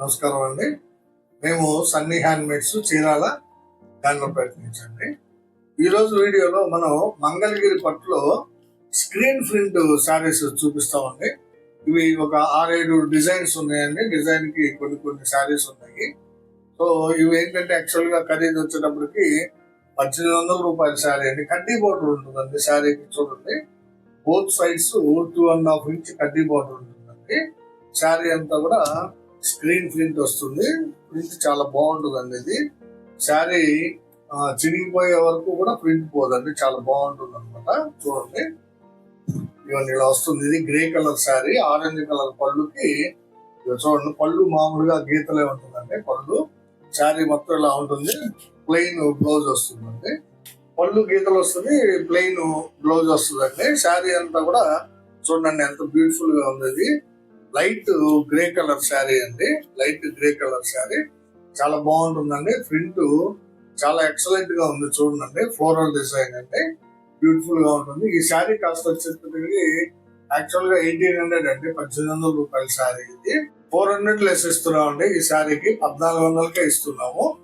నమస్కారం అండి. మేము సన్నీ హ్యాండ్మేడ్స్ చీరాల దానిలో ప్రయత్నించండి. ఈరోజు వీడియోలో మనం మంగళగిరి పట్టులో స్క్రీన్ ప్రింట్ శారీస్ చూపిస్తామండి ఇవి ఒక ఆరేడు డిజైన్స్ ఉన్నాయండి. డిజైన్కి కొన్ని కొన్ని శారీస్ ఉన్నాయి. సో ఇవి ఏంటంటే యాక్చువల్గా ఖరీదు వచ్చేటప్పటికి పద్దెనిమిది వందల రూపాయల శారీ అండి. కడ్డీ బోర్డర్ ఉంటుందండి శారీకి చూడండి. Both sides two and half inch కడ్డీ బోర్డర్ ఉంటుందండి. శారీ అంతా కూడా స్క్రీన్ ప్రింట్ వస్తుంది. ప్రింట్ చాలా బాగుంటుంది అండి ఇది. శారీ చినిగిపోయే చిరిగిపోయే వరకు కూడా ప్రింట్ పోదండి. చాలా బాగుంటుంది అనమాట చూడండి. ఇవన్నీ ఇలా వస్తుంది. ఇది grey colour sari orange colour పళ్ళుకి. చూడండి పళ్ళు మామూలుగా గీతలే ఉంటుందండి పళ్ళు. శారీ మొత్తం ఇలా ఉంటుంది. ప్లెయిన్ బ్లౌజ్ వస్తుందండి. పళ్ళు గీతలు వస్తుంది ప్లెయిన్ బ్లౌజ్ వస్తుందండి. శారీ అంతా కూడా చూడండి ఎంత బ్యూటిఫుల్గా ఉంది ఇది. లైట్ గ్రే కలర్ శారీ అండి. Light grey colour sari. చాలా బాగుంటుందండి. ప్రింట్ చాలా ఎక్సలెంట్గా ఉంది చూడండి. ఫ్లోరల్ డిజైన్ అండి. బ్యూటిఫుల్గా ఉంటుంది. ఈ శారీ కాస్ట్ వచ్చేసరికి యాక్చువల్గా ఎయిటీన్ హండ్రెడ్ అండి. పద్దెనిమిది వందల రూపాయల శారీ ఇది. ఫోర్ హండ్రెడ్ లెస్ ఇస్తున్నాం అండి ఈ శారీకి. పద్నాలుగు వందలకే ఇస్తున్నాము.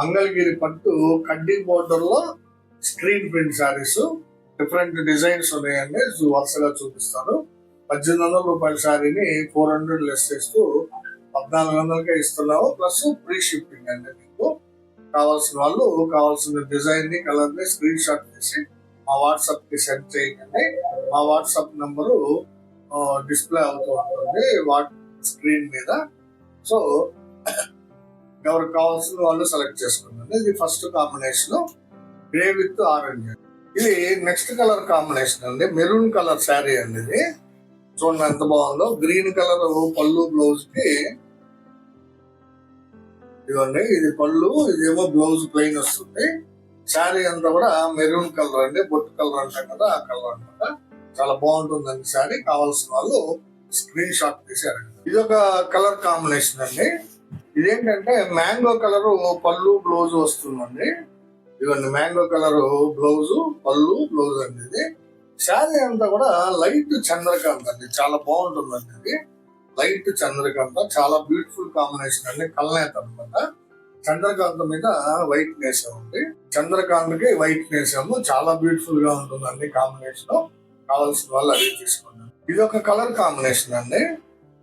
మంగళగిరి పట్టు కడ్డీ బోర్డర్లో screen print saris. Different designs ఉన్నాయండి. వరుసగా చూపిస్తాను. పద్దెనిమిది వందల రూపాయల శారీని ఫోర్ హండ్రెడ్ లెస్ చేస్తూ పద్నాలుగు వందలకే ఇస్తున్నాము ప్లస్ ఫ్రీ షిప్పింగ్ అండి మీకు కావాల్సిన వాళ్ళు కావాల్సిన డిజైన్ని కలర్ని స్క్రీన్ షాట్ చేసి మా వాట్సాప్కి సెండ్ చేయండి మా వాట్సాప్ నంబరు డిస్ప్లే అవుతూ ఉంటుంది వాట్ స్క్రీన్ మీద. సో ఎవరికి కావాల్సిన వాళ్ళు సెలెక్ట్ చేసుకున్నాను. ఇది first combination grey with orange ఇది నెక్స్ట్ కలర్ కాంబినేషన్ అండి. మెరూన్ కలర్ శారీ అండి ఇది. చూడండి ఎంత బాగుందో. గ్రీన్ కలర్ పళ్ళు బ్లౌజ్కి ఇదిగోండి ఇది పళ్ళు ఇదేమో బ్లౌజ్ ప్లెయిన్ వస్తుంది. శారీ అంతా కూడా మెరూన్ కలర్ అండి బొట్టు కలర్ అంటాం కదా ఆ కలర్ అనమాట చాలా బాగుంటుందండి శారీ. కావాల్సిన వాళ్ళు స్క్రీన్ షాట్ తీసారు ఇది ఒక కలర్ కాంబినేషన్ అండి. ఇదేంటంటే మ్యాంగో కలర్ పళ్ళు బ్లౌజ్ వస్తుందండి. ఇదిగోండి మ్యాంగో కలర్ బ్లౌజ్ పళ్ళు బ్లౌజ్ అండి ఇది. శారీ అంతా కూడా లైట్ చంద్రకాంత్ అండి. చాలా బాగుంటుందండి ఇది. లైట్ చంద్రకాంత చాలా బ్యూటిఫుల్ కాంబినేషన్ అండి. కల్నేత అనమాట చంద్రకాంత మీద వైట్ నేసామండి చంద్రకాంత్కి వైట్ వేసాము చాలా బ్యూటిఫుల్గా ఉంటుందండి కాంబినేషన్. కావాల్సిన వాళ్ళు అవి తీసుకున్నాను ఇది ఒక కలర్ కాంబినేషన్ అండి.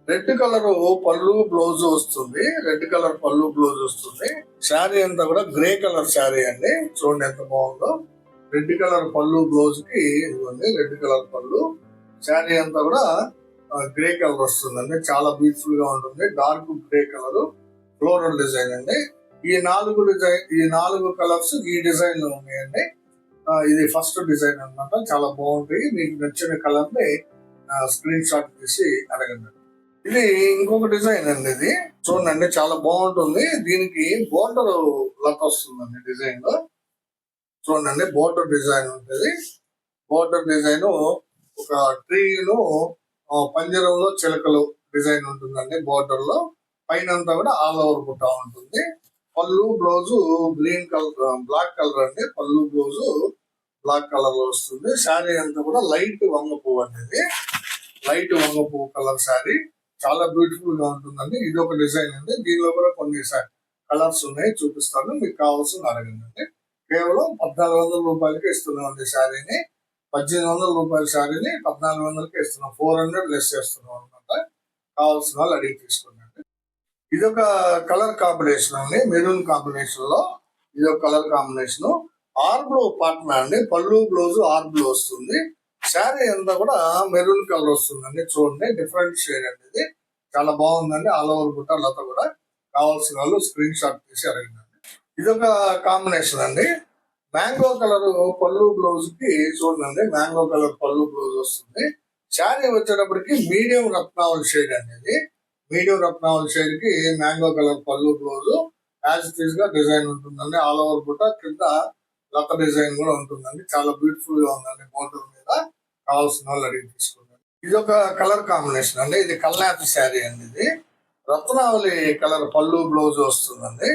రెడ్ కలర్ పళ్ళు బ్లౌజ్ వస్తుంది. రెడ్ కలర్ పళ్ళు బ్లౌజ్ వస్తుంది. శారీ అంతా కూడా గ్రే కలర్ శారీ అండి. చూడండి ఎంత బాగుందో. రెడ్ కలర్ పళ్ళు బ్లౌజ్కి ఇవ్వండి. రెడ్ కలర్ పళ్ళు. శారీ అంతా కూడా గ్రే కలర్ వస్తుందండి. చాలా బ్యూటిఫుల్గా ఉంటుంది. Dark grey colour. Floral design అండి. ఈ నాలుగు డిజైన్ ఈ నాలుగు కలర్స్ ఈ డిజైన్లో ఉన్నాయండి. ఇది ఫస్ట్ డిజైన్ అన్నమాట. చాలా బాగుంటాయి. మీకు నచ్చిన కలర్ని స్క్రీన్ షాట్ తీసి అడగండి. ఇది ఇంకొక డిజైన్ అండి ఇది. చూడండి చాలా బాగుంటుంది. దీనికి బోర్డర్ లత వస్తుందండి డిజైన్లో. చూడండి బోర్డర్ డిజైన్ ఉంటుంది. బోర్డర్ డిజైన్ ఒక ట్రీను పంజరంలో చిలకలు డిజైన్ ఉంటుందండి బోర్డర్లో పైన అంతా కూడా ఆల్ ఓవర్ బుట్ట ఉంటుంది. పళ్ళు blouse green colour black colour అండి. పళ్ళు బ్లౌజు బ్లాక్ కలర్లో వస్తుంది. శారీ అంతా కూడా లైట్ వంగ పువ్వు అనేది లైట్ వంగ పువ్వు కలర్ శారీ. చాలా బ్యూటిఫుల్గా ఉంటుందండి. ఇది ఒక డిజైన్ అండి. దీనిలో కూడా కొన్ని కలర్స్ ఉన్నాయి. చూపిస్తాను. మీకు కావాల్సిన అడగండి. కేవలం పద్నాలుగు వందల రూపాయలకి ఇస్తున్నామండి శారీని. పద్దెనిమిది వందల రూపాయల శారీని పద్నాలుగు వందలకి ఇస్తున్నాం. ఫోర్ హండ్రెడ్ లెస్ చేస్తున్నాం అనమాట కావాల్సిన వాళ్ళు అడిగి తీసుకున్నాండి ఇది ఒక కలర్ కాంబినేషన్ అండి. మెరూన్ కాంబినేషన్లో ఇది ఒక కలర్ కాంబినేషన్. ఆర్ బ్లూ పార్ట్న అండి. పళ్ళు బ్లౌజ్ ఆర్ బ్లూ వస్తుంది. శారీ అంతా కూడా మెరూన్ కలర్ వస్తుందండి. చూడండి డిఫరెంట్ షేడ్ అండి ఇది. చాలా బాగుందండి. ఆల్ ఓవర్ బుట్ట లత కూడా. కావాల్సిన వాళ్ళు స్క్రీన్ షాట్ తీసి అడగండి ఇది ఒక కాంబినేషన్ అండి. మ్యాంగో కలర్ పళ్ళు బ్లౌజ్కి చూడండి మ్యాంగో కలర్ పళ్ళు బ్లౌజ్ వస్తుంది. శారీ వచ్చేటప్పటికి మీడియం రత్నావళి షేడ్ అనేది. మీడియం రత్నావళి షేడ్కి మ్యాంగో కలర్ పళ్ళు బ్లౌజ్ యాజ్ ఇట్ ఈస్గా డిజైన్ ఉంటుందండి. ఆల్ ఓవర్ బుట్ట కింద లత డిజైన్ కూడా ఉంటుందండి. చాలా బ్యూటిఫుల్గా ఉందండి బోర్డర్ మీద. కావాల్సిన వాళ్ళు అడిగి తీసుకుంటారు ఇది ఒక కలర్ కాంబినేషన్ అండి. ఇది కల్నాథ శారీ అండి ఇది. రత్నావళి కలర్ పళ్ళు బ్లౌజ్ వస్తుందండి.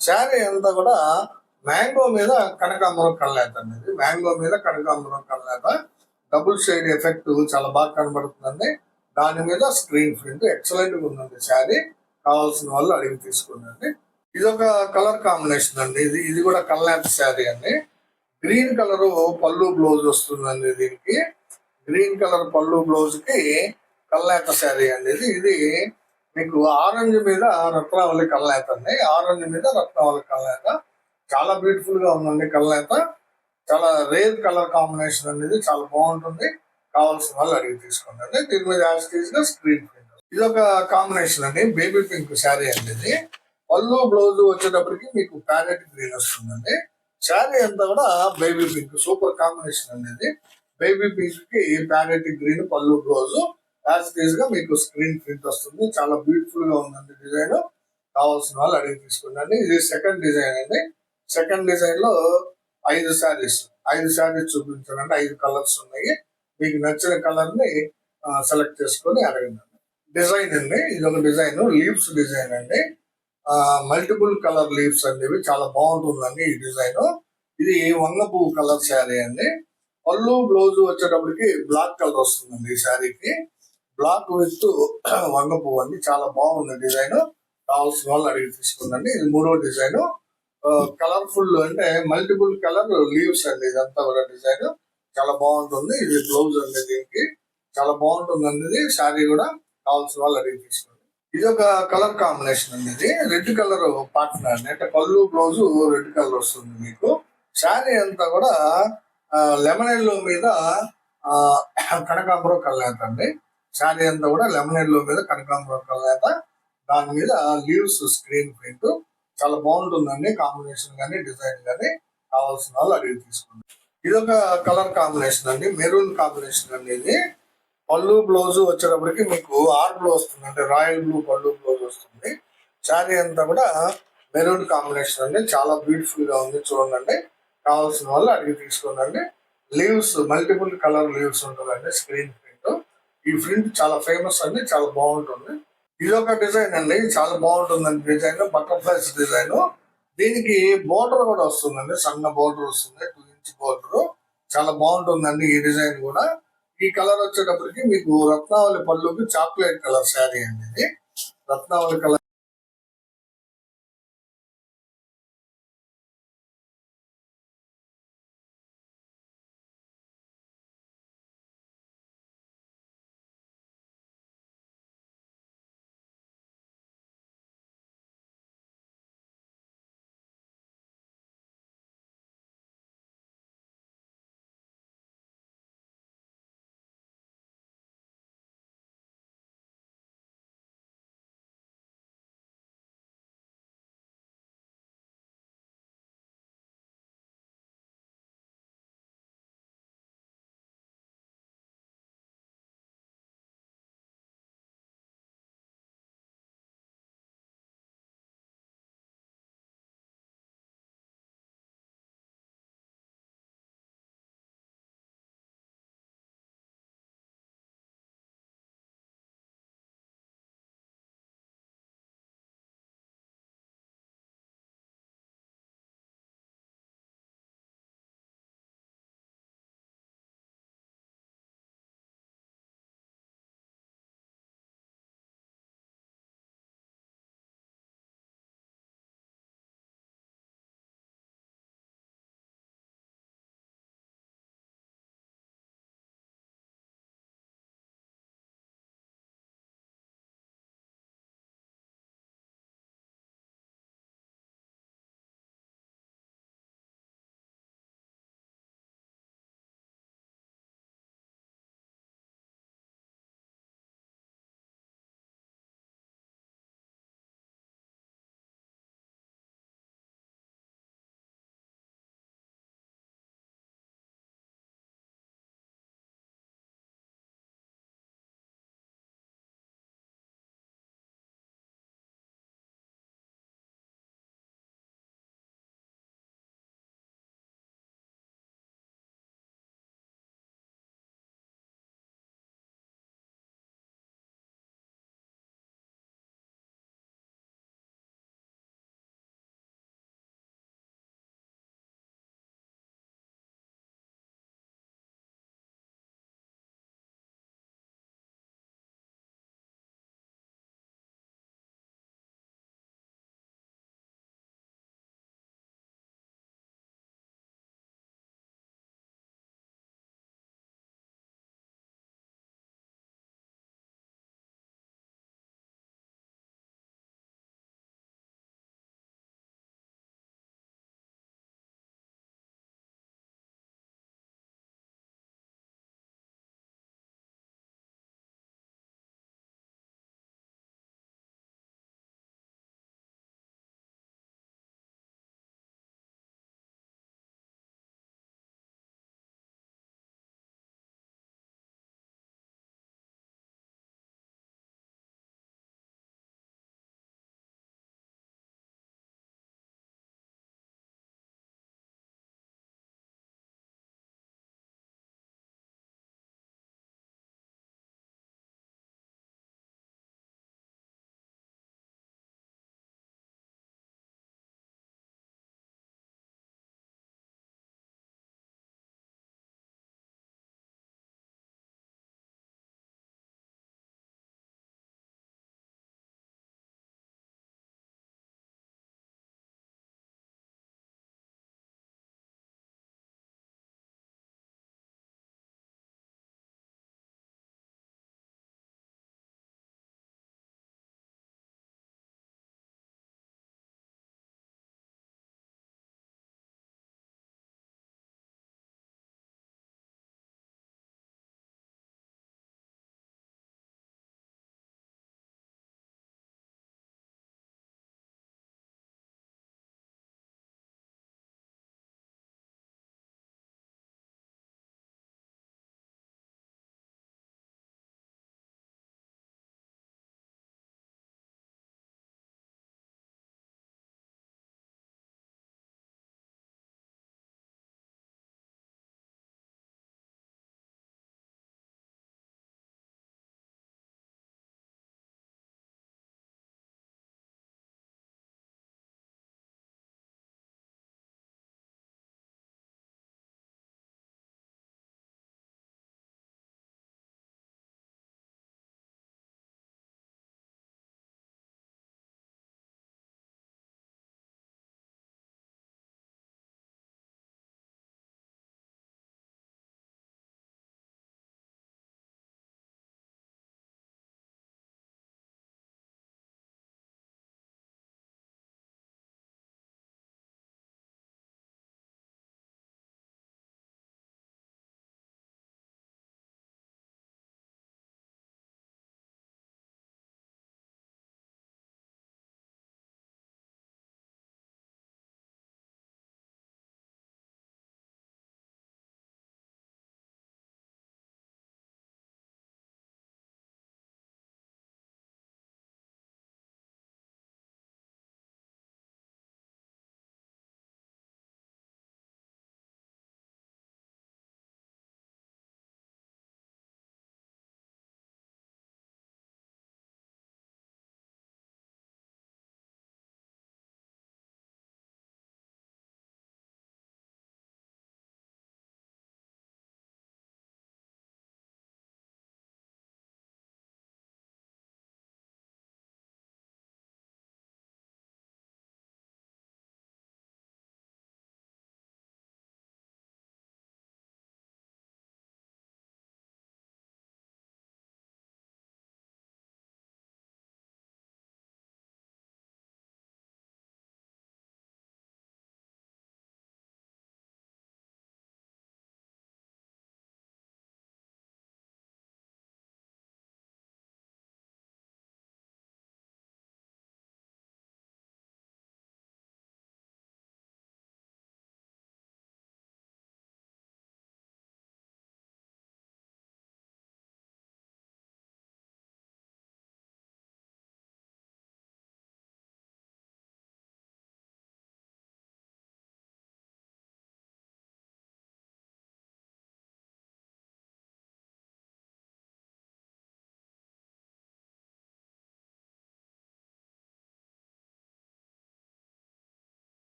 శారీ అంతా కూడా మ్యాంగో మీద కనకాంబరం కళ్ళేత అనేది. మ్యాంగో మీద కనకాంబరం కళ్ళేత. డబుల్ షేడ్ ఎఫెక్ట్ చాలా బాగా కనబడుతుందండి. దాని మీద స్క్రీన్ ప్రింట్ ఎక్సలెంట్గా ఉందండి శారీ. కావాల్సిన వాళ్ళు అడిగి తీసుకుందండి ఇది ఒక కలర్ కాంబినేషన్ అండి. ఇది ఇది కూడా కల్నాథ్ శారీ అండి. గ్రీన్ కలర్ పళ్ళు బ్లౌజ్ వస్తుందండి దీనికి. గ్రీన్ కలర్ పళ్ళు బ్లౌజ్కి కల్నేత శారీ అండి ఇది ఇది మీకు ఆరెంజ్ మీద రత్నావళి కల్నేత అండి. ఆరెంజ్ మీద రత్నావళి కల్నేత చాలా బ్యూటిఫుల్గా ఉందండి కల్నేత చాలా రేర్ కలర్ కాంబినేషన్ అనేది చాలా బాగుంటుంది. కావాల్సిన వాళ్ళు అడిగి తీసుకోండి అండి. దీని మీద యాజ్గా స్క్రీన్ ప్రింట్ ఇది ఒక కాంబినేషన్ అండి. బేబీ పింక్ శారీ అండి ఇది. పళ్ళు బ్లౌజ్ వచ్చేటప్పటికి మీకు ప్యారెట్ గ్రీన్ వస్తుందండి. శారీ అంతా కూడా బేబీ పింక్ సూపర్ కాంబినేషన్ అనేది బేబీ పింక్కి ప్యారెట్ గ్రీన్ పళ్ళు బ్లౌజ్ యాజ్ ఇట్గా మీకు స్క్రీన్ ప్రింట్ వస్తుంది. చాలా బ్యూటిఫుల్గా ఉందండి డిజైన్ కావాల్సిన వాళ్ళు అడిగి తీసుకోండి ఇది సెకండ్ డిజైన్ అండి. సెకండ్ డిజైన్లో ఐదు శారీస్ ఐదు శారీస్ చూపించాలంటే ఐదు కలర్స్ ఉన్నాయి. మీకు నచ్చిన కలర్ని సెలెక్ట్ చేసుకొని అడగండి. డిజైన్ అండి ఇది ఒక డిజైన్ లీవ్స్ డిజైన్ అండి. మల్టిపుల్ కలర్ లీవ్స్ అనేవి చాలా బాగుంటుందండి ఈ డిజైన్ ఇది వంగ పువ్వు కలర్ శారీ అండి. పళ్ళు బ్లౌజ్ వచ్చేటప్పటికి బ్లాక్ కలర్ వస్తుందండి ఈ శారీకి. బ్లాక్ విత్ వంగ పువ్వు అండి చాలా బాగుంది డిజైన్ కావాల్సిన వాళ్ళు అడిగి తీసుకుందండి ఇది మూడో డిజైన్ కలర్ఫుల్ అంటే మల్టిపుల్ కలర్ లీవ్స్ అండి ఇదంతా కూడా డిజైన్ చాలా బాగుంటుంది. ఇది బ్లౌజ్ అండి దీనికి. చాలా బాగుంటుంది ఇది శారీ కూడా కావాల్సిన వాళ్ళు అడిగి తీసుకోండి. ఇది ఒక కలర్ కాంబినేషన్ అండి ఇది. రెడ్ కలర్ పార్ట్నర్ అండి. అంటే పళ్ళు బ్లౌజ్ రెడ్ కలర్ వస్తుంది మీకు. శారీ అంతా కూడా లెమన్ ఎల్లో మీద ఆ, కనకాంబరం కల్లేత అండి. శారీ అంతా కూడా లెమన్ ఎల్లో మీద కనకాంబరం కల్లేత దాని మీద లీవ్స్ స్క్రీన్ ప్రింట్ చాలా బాగుంటుందండి. కాంబినేషన్ కానీ డిజైన్ కానీ కావాల్సిన వాళ్ళు అడిగి తీసుకోండి. ఇది ఒక కలర్ కాంబినేషన్ అండి. మెరూన్ కాంబినేషన్ అండి ఇది పళ్ళు బ్లౌజ్ వచ్చేటప్పటికి మీకు ఆర్ బ్లూ వస్తుంది. అంటే రాయల్ బ్లూ పళ్ళు బ్లౌజ్ వస్తుంది. శారీ అంతా కూడా మెరూన్ కాంబినేషన్ అండి. చాలా బ్యూటిఫుల్గా ఉంది. చూడండి. కావాల్సిన వాళ్ళు అడిగి తీసుకోండి. లీవ్స్ మల్టిపుల్ కలర్ లీవ్స్ ఉంటుందండి. Screen print. ఈ ప్రింట్ చాలా ఫేమస్ అండి. చాలా బాగుంటుంది. ఇది ఒక డిజైన్ అండి. చాలా బాగుంటుందండి డిజైన్. Butterflies design. దీనికి బోర్డర్ కూడా వస్తుందండి. సన్న బోర్డర్ వస్తుంది. Two inch border. చాలా బాగుంటుందండి ఈ డిజైన్ కూడా. ఈ కలర్ వచ్చేటప్పటికి మీకు రత్నావళి పళ్ళుకి చాక్లెట్ కలర్ శారీ అండి ఇది. రత్నావళి కలర్